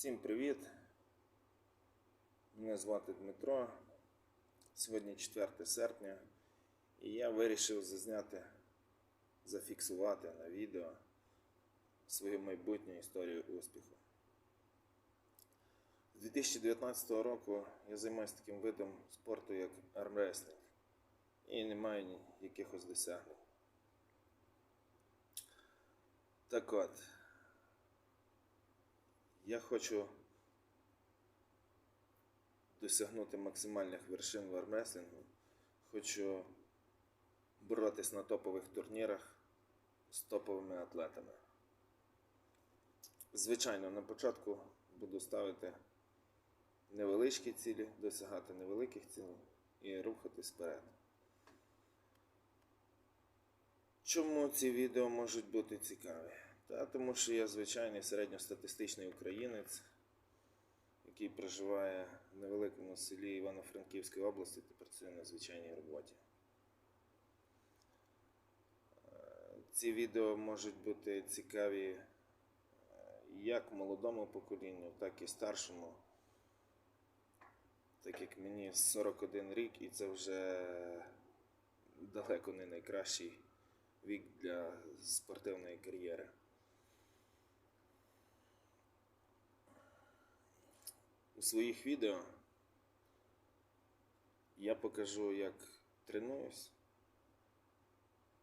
Всім привіт! Мене звати Дмитро. Сьогодні 4 серпня, і я вирішив зазняти, зафіксувати на відео свою майбутню історію успіху. З 2019 року я займаюся таким видом спорту, як армреслінг, і не маю якихось досягнень. Так от, я хочу досягнути максимальних вершин в армреслінгу. Хочу боротись на топових турнірах з топовими атлетами. Звичайно, на початку буду ставити невеличкі цілі, досягати невеликих цілей і рухатись вперед. Чому ці відео можуть бути цікаві? Та тому що я звичайний середньостатистичний українець, який проживає в невеликому селі Івано-Франківської області та працює на звичайній роботі. Е, Ці відео можуть бути цікаві е, як молодому поколінню, так і старшому. Так як мені 41 рік, і це вже далеко не найкращий вік для спортивної кар'єри. У своїх відео я покажу, як тренуюсь,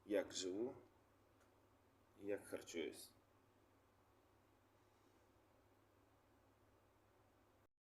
як живу як харчуюсь.